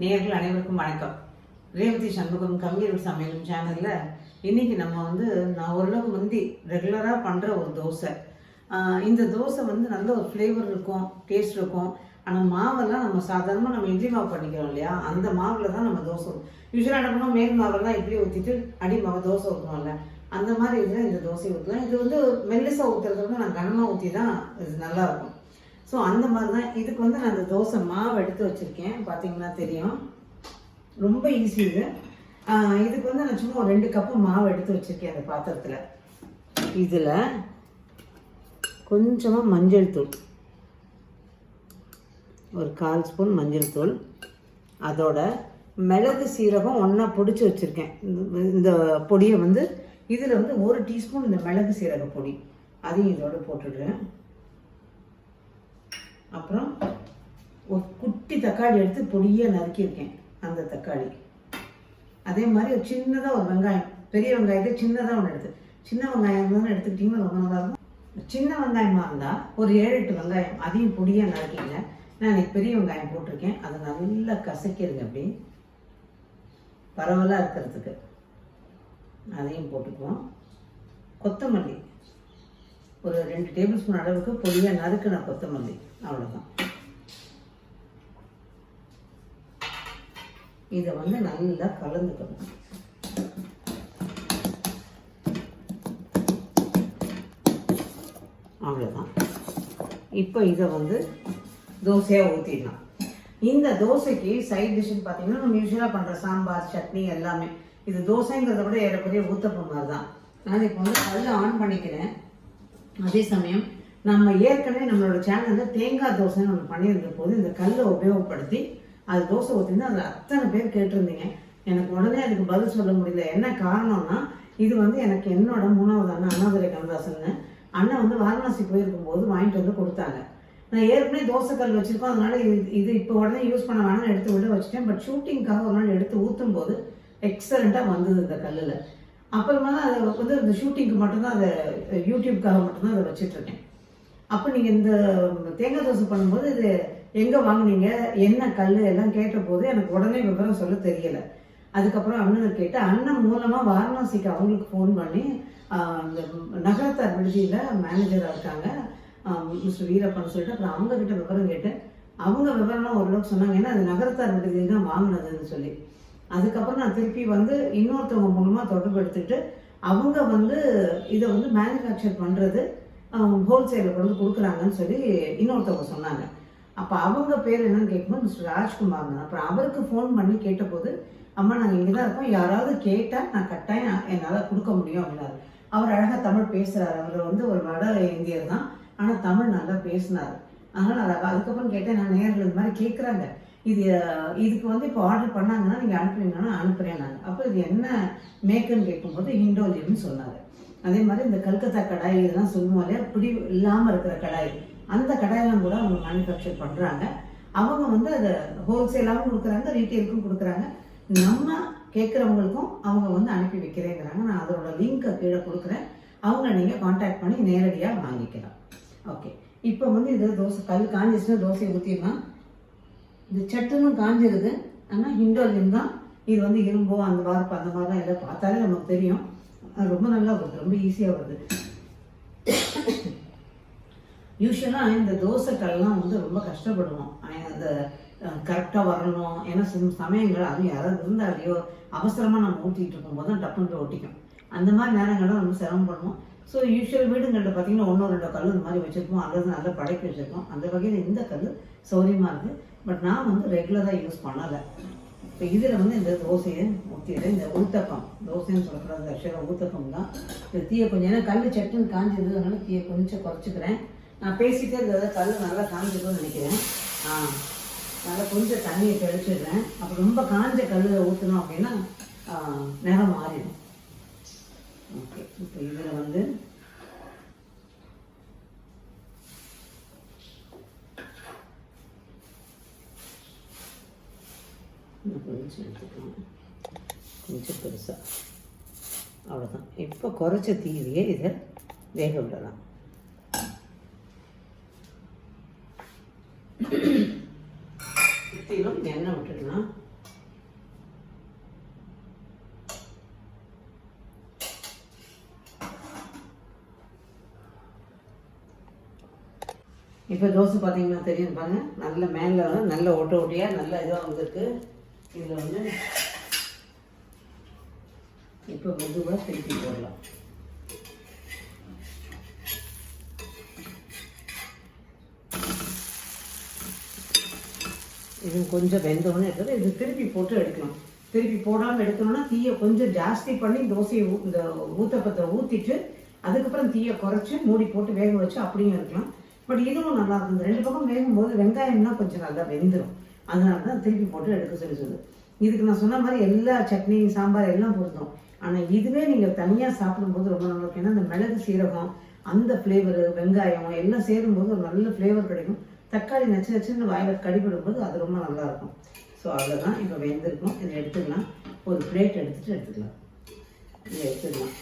நேர்கள் அனைவருக்கும் வணக்கம். ரேவதி சண்முகம் கம்மியூர் சமையலும் சேனலில் இன்றைக்கி நம்ம வந்து நான் ஓரளவுக்கு முந்தி ரெகுலராக பண்ணுற ஒரு தோசை. இந்த தோசை வந்து நல்ல ஒரு ஃப்ளேவர் இருக்கும் டேஸ்ட் இருக்கும். ஆனால் மாவெல்லாம் நம்ம சாதாரணமாக நம்ம இட்லி மாவு பண்ணிக்கிறோம் இல்லையா? அந்த மாவில் தான் நம்ம தோசை யூஸ்வலாக என்ன பண்ணுவோம்? மேல் மாவெல்லாம் இட்லி ஊற்றிட்டு அடி மாவு தோசை ஊற்றுவோம்ல அந்த மாதிரி இதில் இந்த தோசை ஊற்றலாம் இது வந்து மெல்லிசாக ஊற்றுறது வந்து நான் கனமாக ஊற்றி தான் இது நல்லாயிருக்கும் ஸோ அந்த மாதிரி தான் இதுக்கு வந்து நான் அந்த தோசை மாவு எடுத்து வச்சுருக்கேன். பார்த்தீங்கன்னா தெரியும். ரொம்ப ஈஸி இது. இதுக்கு வந்து நான் சும்மா ஒரு ரெண்டு கப்பு மாவு எடுத்து வச்சுருக்கேன் அந்த பாத்திரத்தில். இதில் கொஞ்சமாக மஞ்சள் தூள். ஒரு கால் ஸ்பூன் மஞ்சள் தூள். அதோட மிளகு சீரகம் ஒன்றா பொடிச்சு வச்சுருக்கேன். இந்த- இந்த பொடியை வந்து இதில் வந்து ஒரு டீஸ்பூன் இந்த மிளகு சீரக பொடி. அதையும் இதோட போட்டுடுறேன். அப்புறம் ஒரு குட்டி தக்காளி எடுத்து பொடியாக நறுக்கியிருக்கேன் அந்த தக்காளி. அதே மாதிரி ஒரு சின்னதாக ஒரு வெங்காயம். பெரிய வெங்காயத்தை சின்னதாக ஒன்று எடுத்து. சின்ன வெங்காயம் தான் எடுத்துக்கிட்டிங்கன்னா ரொம்ப நல்லா இருக்கும். சின்ன வெங்காயமாக இருந்தால் ஒரு ஏழு எட்டு வெங்காயம் அதையும் பொடியாக நறுக்கிங்க நான் இன்னைக்கு பெரிய வெங்காயம் போட்டிருக்கேன். அதை நல்லா கசக்கிடுங்க அப்படி. பரவலாக இருக்கிறதுக்கு. அதையும் போட்டுக்குவோம். கொத்தமல்லி. ஒரு ரெண்டு டேபிள் ஸ்பூன் அளவுக்கு பொடியாக நறுக்கின கொத்தமல்லி. அவ்வளோதான் இதை வந்து நல்லா கலந்துக்கணும். அவ்வளோதான் இப்போ இதை வந்து தோசையாக ஊற்றிடலாம் இந்த தோசைக்கு சைட் டிஷ்ஷுன்னு பார்த்தீங்கன்னா நம்ம யூஸ்வலாக பண்ணுற சாம்பார் சட்னி எல்லாமே. இது தோசைங்கிறத விட ஏறக்குறைய ஊத்தப்பம் மாதிரி தான் நான் இப்போ வந்து கல் ஆன் பண்ணிக்கிறேன். அதே சமயம் நம்ம ஏற்கனவே நம்மளோட சேனலில் தேங்காய் தோசைன்னு ஒன்று பண்ணியிருந்த போது இந்த கல்லை உபயோகப்படுத்தி அது தோசை ஊற்றினா அதில் அத்தனை பேர் கேட்டிருந்தீங்க. எனக்கு உடனே அதுக்கு பதில் சொல்ல முடியல. என்ன காரணம்னா இது வந்து எனக்கு என்னோட மூணாவது அண்ணன் அண்ணாதுரை கண்ணதாசன் அண்ணன் வந்து வாரணாசி போயிருக்கும் போது வாங்கிட்டு வந்து கொடுத்தாங்க. நான் ஏற்கனவே தோசைக்கல் வச்சுருக்கோம் அதனால இது இது இப்போ உடனே யூஸ் பண்ண வேணாம்னு எடுத்து விட வச்சுட்டேன். பட் ஷூட்டிங்காக ஒரு நாள் எடுத்து ஊற்றும் போது எக்ஸலண்ட்டாக வந்தது இந்த கல்லில். அப்புறமா தான் அதை வந்து இந்த ஷூட்டிங்க்கு மட்டும்தான் அதை யூடியூப்காக மட்டும்தான் அதை வச்சிட்ருக்கேன் அப்போ நீங்கள் இந்த தேங்காய் தோசை பண்ணும்போது இது எங்கே வாங்குனீங்க? என்ன கல் எல்லாம் கேட்டபோது எனக்கு உடனே விவரம் சொல்ல தெரியலை. அதுக்கப்புறம் அண்ணனை கேட்டு அண்ணன் மூலமாக வாரணாசிக்கு அவங்களுக்கு ஃபோன் பண்ணி அந்த நகரத்தார் விடுதியில் மேனேஜராக இருக்காங்க. மிஸ்டர் வீரப்பன்னு சொல்லிட்டு அப்புறம் அவங்கக்கிட்ட விவரம் கேட்டு அவங்க விவரம்லாம் ஓரளவுக்கு சொன்னாங்க. ஏன்னா அது நகரத்தார் விடுதியில் தான் வாங்கினதுன்னு சொல்லி. அதுக்கப்புறம் நான் திருப்பி வந்து இன்னொருத்தவங்க மூலமாக தொடர்பு எடுத்துட்டு அவங்க வந்து இதை வந்து மேனுஃபேக்சர் பண்ணுறது ஹோல்சேலில் கொண்டு வந்து கொடுக்குறாங்கன்னு சொல்லி இன்னொருத்தவங்க சொன்னாங்க. அப்போ அவங்க பேர் என்னன்னு கேட்கும்போது மிஸ்டர் ராஜ்குமார் அப்புறம் அவருக்கு ஃபோன் பண்ணி கேட்டபோது அம்மா நாங்கள் இங்கே தான் இருக்கோம். யாராவது கேட்டால் நான் கட்டாயம் என்னால் கொடுக்க முடியும் அப்படின்னாரு. அவர் அழகாக தமிழ் பேசுகிறார் அவர் வந்து ஒரு வட இந்தியர் தான். ஆனால் தமிழ் நல்லா பேசினார். அதனால் அதுக்கப்புறம் கேட்டேன் நான் நேரில் இந்த மாதிரி கேட்குறாங்க இது இதுக்கு வந்து இப்போ ஆர்டர் பண்ணாங்கன்னா நீங்கள் அனுப்புறீங்கன்னா அனுப்புகிறேன் நான். அப்போ இது என்ன மேக்குன்னு கேட்கும்போது ஹிண்டோலியம்னு சொன்னார். அதே மாதிரி இந்த கல்கத்தா கடாய் இதெல்லாம் சொல்லுவோம் இல்லையா பிடி இல்லாமல் இருக்கிற கடாய் அந்த கடாயெல்லாம் கூட அவங்க மேனுஃபேக்சர் பண்ணுறாங்க அவங்க வந்து அதை ஹோல்சேலாகவும் கொடுக்குறாங்க ரீட்டெயிலுக்கும் கொடுக்குறாங்க. நம்ம கேட்குறவங்களுக்கும் அவங்க வந்து அனுப்பி வைக்கிறேங்கிறாங்க. நான் அதோட லிங்க்கை கீழே கொடுக்குறேன். அவங்கள நீங்கள் காண்டாக்ட் பண்ணி நேரடியாக வாங்கிக்கலாம். ஓகே இப்போ வந்து இது தோசை கல் காஞ்சிச்சுன்னா தோசையை ஊற்றிடலாம் இது சட்டுன்னு காஞ்சிருது ஆனால் ஹிண்டோலியம் தான். இது வந்து இரும்போ அந்த வார்ப்பு அந்த மாதிரிலாம் எல்லாம் பார்த்தாலே நமக்கு தெரியும். அது ரொம்ப நல்லா வருது ரொம்ப ஈஸியாக வருது. யூஸ்வலாக இந்த தோசைக்கல்லாம் வந்து ரொம்ப கஷ்டப்படுவோம். அந்த கரெக்டாக வரணும். ஏன்னா சில சமயங்கள் அதுவும் யாராவது இருந்தாலையோ அவசரமாக நம்ம ஊற்றிட்டு இருக்கும்போது தான் டப்புன்ட்டு ஒட்டிக்கும். அந்த மாதிரி நேரங்களில் ரொம்ப பண்ணுவோம் ஸோ யூஸ்வல் வீடுங்களில் பார்த்தீங்கன்னா ஒன்றோ ரெண்டோ கல் இந்த மாதிரி வச்சுருப்போம். அல்லது நல்லா படைக்க வச்சுருக்கோம் அந்த வகையில் இந்த கல் சௌரியமாக இருக்குது பட் நான் வந்து ரெகுலராக யூஸ் பண்ணலை. இப்போ இதில் வந்து இந்த தோசையை ஊற்றிடுறேன் இந்த ஊத்தப்பம் தோசைன்னு சொல்லக்கூடாது ஆக்சுவலாக ஊத்தப்பம் தான். இந்த தீயை கொஞ்சம் ஏன்னா கல் சட்டுன்னு காஞ்சிருந்தது அதனால் தீயை கொஞ்சம் குறைச்சிக்கிறேன். நான் பேசிகிட்டே இருந்ததை கல் நல்லா காஞ்சிருக்கும்னு நினைக்கிறேன். ஆ நல்லா கொஞ்சம் தண்ணியை தெளிச்சிடுறேன். அப்போ ரொம்ப காஞ்ச கல்லில் ஊற்றணும் அப்படின்னா நிறம் மாறிடும். ஓகே இப்போ இதில் வந்து கொஞ்சம் பெருசாக அவ்வளோதான் இப்போ குறைச்ச தீயிலேயே இதை வேக விடலாம் சுற்றிலும் எண்ணெய் விட்டுடலாம் இப்போ தோசை பார்த்தீங்கன்னா தெரியும் பாருங்கள் நல்ல மேலே நல்ல ஒட்ட ஒட்டியாக நல்ல இதாக வந்திருக்கு இதில் வந்து இப்போ மெதுவாக திருப்பி போடலாம். இது கொஞ்சம் வெந்தோடனே எடுத்தது இது திருப்பி போட்டு எடுக்கலாம். திருப்பி போடாமல் எடுக்கணும்னா தீயை கொஞ்சம் ஜாஸ்தி பண்ணி தோசையை ஊ- இந்த ஊத்தப்பத்தில் ஊற்றிட்டு அதுக்கப்புறம் தீயை குறைச்சி மூடி போட்டு வேக வச்சு அப்படியும் இருக்கலாம் பட் இதுவும் நல்லா இருக்கும். இந்த ரெண்டு பக்கம் வேகும்போது வெங்காயம்னா கொஞ்சம் நல்லா வெந்துடும் அதனால தான் திருப்பி போட்டு எடுக்க சொல்லி சொல்லு இதுக்கு நான் சொன்ன மாதிரி எல்லா சட்னி சாம்பார் எல்லாம் பொருந்தும். ஆனால் இதுவே நீங்கள் தனியாக சாப்பிடும்போது ரொம்ப நல்லா இருக்கும். ஏன்னா அந்த மிளகு சீரகம் அந்த ஃப்ளேவரு வெங்காயம் எல்லாம் சேரும்போது ஒரு நல்ல ஃப்ளேவர் கிடைக்கும். தக்காளி நச்சு நச்சுன்னு வாயில் கடிபடும்போது அது ரொம்ப நல்லா இருக்கும். ஸோ அவ்வளோதான் இப்போ வெந்திருக்கும். இதை எடுத்துக்கலாம். ஒரு பிளேட் எடுத்துகிட்டு எடுத்துக்கலாம். இதை எடுத்துக்கலாம்.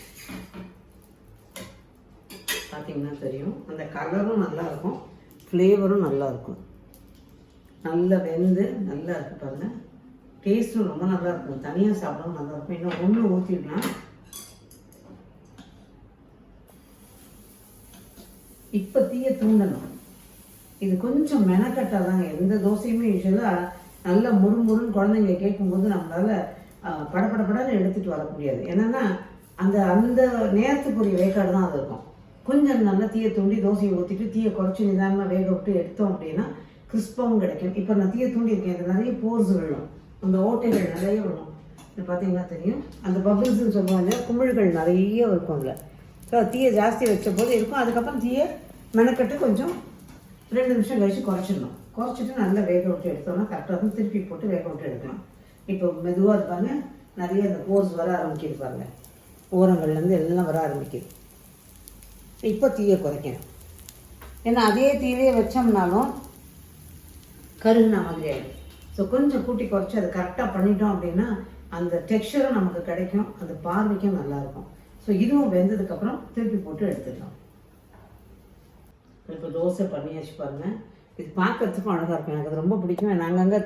பார்த்தீங்கன்னா தெரியும். அந்த கலரும் நல்லா இருக்கும். ஃப்ளேவரும் நல்லாயிருக்கும் நல்லா வெந்து நல்லா இருக்கு பாருங்கள் டேஸ்ட்டும் ரொம்ப நல்லா இருக்கும். தனியாக சாப்பிடவும் நல்லா இருக்கும். இன்னும் ஒன்று ஊற்றிடலாம் இப்போ தீய தூண்டணும். இது கொஞ்சம் மெனக்கட்டாக தாங்க எந்த தோசையுமே யூஸ்வலாக நல்லா முறுமுறுன்னு குழந்தைங்க கேட்கும்போது நம்மளால ஆஹ், எடுத்துகிட்டு வர முடியாது. என்னென்னா அந்த அந்த நேரத்துக்குரிய வேக்காடு தான் அது இருக்கும். கொஞ்சம் நல்லா தீயை தூண்டி தோசையை ஊற்றிட்டு தீயை குறைச்சி நிதானமாக வேக விட்டு எடுத்தோம் அப்படின்னா கிறிஸ்பாவும் கிடைக்கும். இப்போ நான் தீயை தூண்டி இருக்கேன். இது நிறைய போர்ஸ் விழும் அந்த ஓட்டைகள் நிறைய விழும் இது பார்த்தீங்கன்னா தெரியும். அந்த பபிள்ஸ்ன்னு சொல்லுவாங்க குமிழ்கள் நிறைய இருக்கும் அதில். ஸோ தீயை ஜாஸ்தி வச்ச போது இருக்கும். அதுக்கப்புறம் தீயை மெனக்கட்டு கொஞ்சம் ரெண்டு நிமிஷம் கழிச்சு குறைச்சிடணும். குறைச்சிட்டு நல்லா வேக விட்டு எடுத்தோம்னா கரெக்டாக இருக்கும். திருப்பி போட்டு வேக விட்டு எடுக்கலாம். இப்போ மெதுவாக இருப்பாங்க நிறைய இந்த போர்ஸ் வர ஆரம்பிக்கிது பாருங்க. ஓரங்கள்லேருந்து எல்லாம் வர ஆரம்பிக்குது. இப்போ தீயை குறைக்கணும். ஏன்னா அதே தீயிலே வச்சோம்னாலும் கருகுன மாதிரி ஆகிடும் ஸோ கொஞ்சம் கூட்டி குறைச்சி அதை கரெக்டாக பண்ணிட்டோம் அப்படின்னா அந்த டெக்ஸ்டரும் நமக்கு கிடைக்கும் அந்த பார்வைக்கும் நல்லாயிருக்கும் ஸோ இதுவும் வெந்ததுக்கப்புறம் திருப்பி போட்டு எடுத்துடலாம் இப்போ தோசை பண்ணியாச்சு பாருங்கள் இது பார்க்கறதுக்கும் அழகாக இருக்கும். எனக்கு அது ரொம்ப பிடிக்கும். நான் அங்கங்கே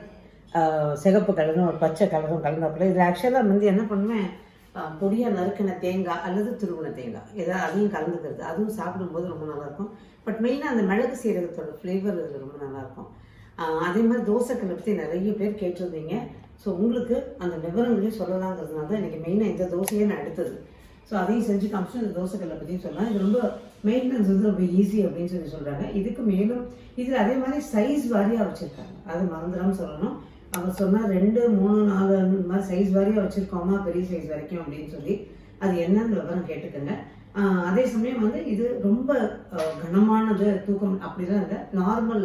சிகப்பு கலரும் ஒரு பச்சை கலரும் கலந்தாப்புல. இதில் ஆக்சுவலாக வந்து என்ன பண்ணுவேன்? பொடியாக நறுக்கின தேங்காய் அல்லது துருவின தேங்காய். ஏதாவது அதையும் கலந்துக்கிறது. அதுவும் சாப்பிடும்போது ரொம்ப நல்லாயிருக்கும் பட் மெயினாக அந்த மிளகு சீரகத்தோட ஃப்ளேவர் இதில் ரொம்ப நல்லாயிருக்கும் அதே மாதிரி தோசைக்கல்லை பற்றி நிறைய பேர் கேட்டிருந்தீங்க. ஸோ உங்களுக்கு அந்த விவரங்களையும் சொல்லலாங்கிறதுனால தான் எனக்கு மெயினாக இந்த தோசையே நான் எடுத்தது. ஸோ அதையும் செஞ்சு காமிச்சு இந்த தோசைக்கல்லை பற்றியும் சொல்லலாம். இது ரொம்ப மெயின்டெனன்ஸ் வந்து ரொம்ப ஈஸி அப்படின்னு சொல்லி சொல்கிறாங்க இதுக்கு மேலும் இதில் அதே மாதிரி சைஸ் வாரியாக வச்சுருக்காங்க. அது மறந்துடாமல் சொல்லணும். அவங்க சொன்னால் ரெண்டு மூணு நாலு இந்த மாதிரி சைஸ் வாரியாக வச்சுருக்கோமா? பெரிய சைஸ் வரைக்கும் அப்படின்னு சொல்லி அது என்னன்னு விவரம் கேட்டுக்கோங்க. அதே சமயம் வந்து இது ரொம்ப கனமானது தூக்கம் அப்படிலாம் இல்லை. நார்மல்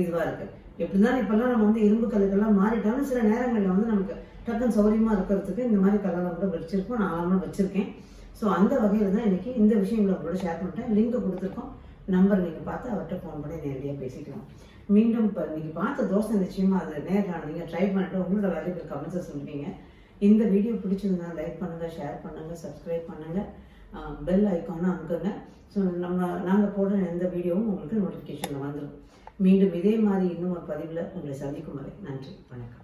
இதுவாக இருக்குது எப்படிதான் இப்போல்லாம் நம்ம வந்து இரும்பு கல்லுக்கெல்லாம் மாறிட்டாலும் சில நேரங்களில் வந்து நமக்கு டக்குன்னு சௌரியமாக இருக்கிறதுக்கு இந்த மாதிரி கல்லெல்லாம் கூட வச்சிருக்கோம் நான் வச்சுருக்கேன். ஸோ அந்த வகையில் தான் இன்றைக்கி இந்த விஷயங்களை உங்களோட ஷேர் பண்ணிட்டேன். லிங்க் கொடுத்துருக்கோம். நம்பர் நீங்கள் பார்த்து அவர்கிட்ட ஃபோன் பண்ணி நேரடியாக பேசிக்கலாம். மீண்டும் இப்போ நீங்கள் பார்த்த தோசை நிச்சயமாக அது நேரில் நீங்கள் ட்ரை பண்ணிட்டு உங்களோட வேலைக்கு கமெண்ட்ஸை சொல்லுவீங்க. இந்த வீடியோ பிடிச்சிருந்தா லைக் பண்ணுங்கள் ஷேர் பண்ணுங்கள் சப்ஸ்கிரைப் பண்ணுங்கள் பெல் ஐக்கானை அமுக்குங்க. ஸோ நம்ம நாங்கள் போடுற எந்த வீடியோவும் உங்களுக்கு நோட்டிஃபிகேஷனில் வந்துடும் மீண்டும் இதே மாதிரி இன்னும் ஒரு பதிவில் உங்களை சந்திக்கும் வரை நன்றி வணக்கம்.